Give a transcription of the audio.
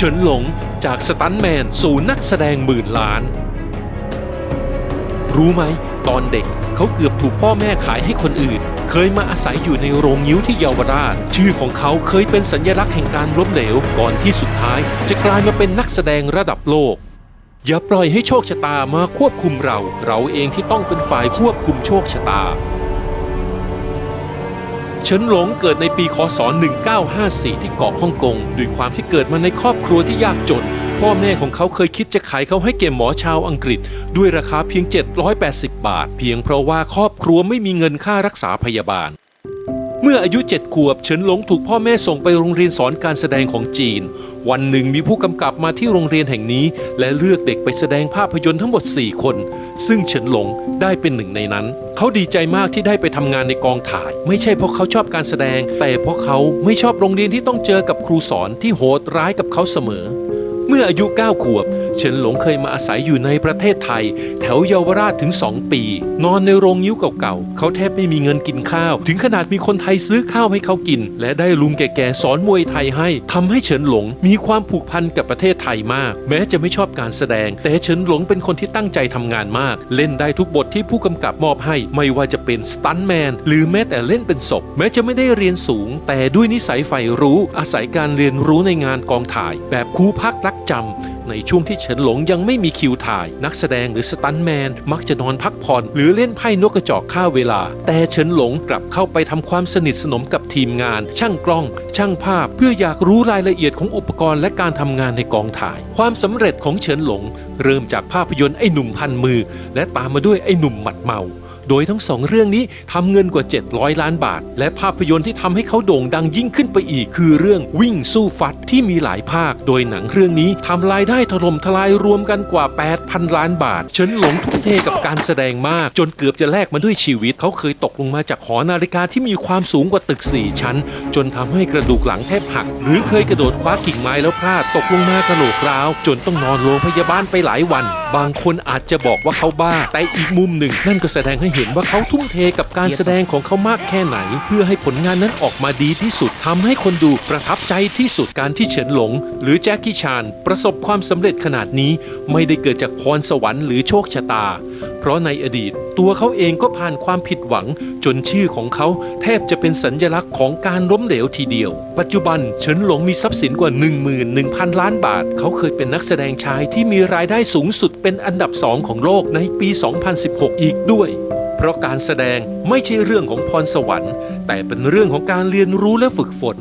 เฉินหลงจากสตันแมนสู่นักแสดงหมื่นล้าน รู้ไหม ตอนเด็กเขาเกือบถูกพ่อแม่ขายให้คนอื่น เคยมาอาศัยอยู่ในโรงยิ้วที่เยาวราช ชื่อของเขาเคยเป็นสัญลักษณ์แห่งการล้มเหลว ก่อนที่สุดท้าย จะกลายมาเป็นนักแสดงระดับโลก อย่าปล่อยให้โชคชะตามาควบคุมเรา เราเองที่ต้องเป็นฝ่ายควบคุมโชคชะตา เฉินหลงเกิดในปีคศ 1954 ที่เกาะฮ่องกงด้วยความที่เกิดมาในครอบครัวที่ยากจน พ่อแม่ของเขาเคยคิดจะขายเขาให้เก่หมอชาวอังกฤษ ด้วยราคาเพียง 780 บาท เพียงเพราะว่าครอบครัวไม่มีเงินค่ารักษาพยาบาล เมื่ออายุ7ขวบเฉินหลงถูกพ่อแม่ส่งไปโรงเรียนสอนการแสดงของจีน วันหนึ่งมีผู้กำกับมาที่โรงเรียนแห่งนี้ และเลือกเด็กไปแสดงภาพยนตร์ทั้งหมด 4 คน ซึ่งเฉินหลงได้เป็นหนึ่งในนั้น เขาดีใจมากที่ได้ไปทำงานในกองถ่าย ไม่ใช่เพราะเขาชอบการแสดง แต่เพราะเขาไม่ชอบโรงเรียนที่ต้องเจอกับครูสอนที่โหดร้ายกับเขาเสมอ เมื่ออายุ 9 ขวบ เฉินหลงเคยมาอาศัยอยู่ในประเทศไทย แถวเยาวราชถึง 2 ปี นอนในโรงยิ้วเก่าๆ เขาแทบไม่มีเงินกินข้าว ถึงขนาดมีคนไทยซื้อข้าวให้เขากิน และได้ลุงแก่ๆสอนมวยไทยให้ทำให้เฉินหลงมีความผูกพันกับประเทศไทยมาก แม้จะไม่ชอบการแสดง แต่เฉินหลงเป็นคนที่ตั้งใจทำงานมาก เล่นได้ทุกบทที่ผู้กำกับมอบให้ ไม่ว่าจะเป็นสตันแมนหรือแม้แต่เล่นเป็นศพแม้จะไม่ได้เรียนสูง แต่ด้วยนิสัยใฝ่รู้ อาศัยการเรียนรู้ในงานกองถ่าย แบบครูพักรักจำ ในช่วงที่เฉินหลงยังไม่มีคิวถ่าย นักแสดงหรือสตันแมน มักจะนอนพักผ่อน หรือเล่นไพ่นกกระจอกฆ่าเวลา แต่เฉินหลงกลับเข้าไปทำความสนิทสนมกับทีมงาน ช่างกล้อง ช่างภาพ เพื่ออยากรู้รายละเอียดของอุปกรณ์และการทำงานในกองถ่าย ความสำเร็จของเฉินหลง เริ่มจากภาพยนตร์ไอ้หนุ่มพันมือ และตามมาด้วยไอ้หนุ่มหมัดเมา โดยทั้งสองเรื่องนี้ทำเงินกว่า 700 ล้านบาท และภาพยนตร์ที่ทำให้เขาโด่งดังยิ่งขึ้นไปอีก คือเรื่องวิ่งสู้ฟัดที่มีหลายภาค โดยหนังเรื่องนี้ทำรายได้ถล่มทลายรวมกันกว่า 8,000 ล้านบาท เฉินหลงทุ่มเทกับการแสดงมาก จนเกือบจะแลกมาด้วยชีวิต เขาเคยตกลงมาจากหอนาฬิกาที่มีความสูงกว่าตึก 4 ชั้น จนทำให้กระดูกหลังแทบหัก หรือเคยกระโดดคว้ากิ่งไม้แล้วพลาดตกลงมากระโหลกร้าว จนต้องนอนโรงพยาบาลไปหลายวันบางคนอาจจะบอกว่าเขาบ้า แต่อีกมุมหนึ่ง นั่นก็แสดงให้เห็นว่าเขาทุ่มเทกับการแสดงของเขามากแค่ไหน เพื่อให้ผลงานนั้นออกมาดีที่สุดทำให้คนดูประทับใจที่สุดการที่เฉินหลง หรือแจ็คกี้ชาน ประสบความสำเร็จขนาดนี้ ไม่ได้เกิดจากพรสวรรค์หรือโชคชะตาเพ ราะในอดีต ตัวเขาเองก็ผ่านความผิดหวัง จนชื่อของเขาแทบจะเป็นสัญญลักษณ์ของการล้มเหลวทีเดียว ปัจจุบันเฉินหลงมีทรัพย์สินกว่า 11,000 ล้านบาท เขาเคยเป็นนักแสดงชายที่มีรายได้สูงสุดเป็นอันดับสองของโลกในปี 2016 อีกด้วยเพราะการแสดงไม่ใช่เรื่องของพรสวรรค์ แต่เป็นเรื่องของการเรียนรู้และฝึกฝน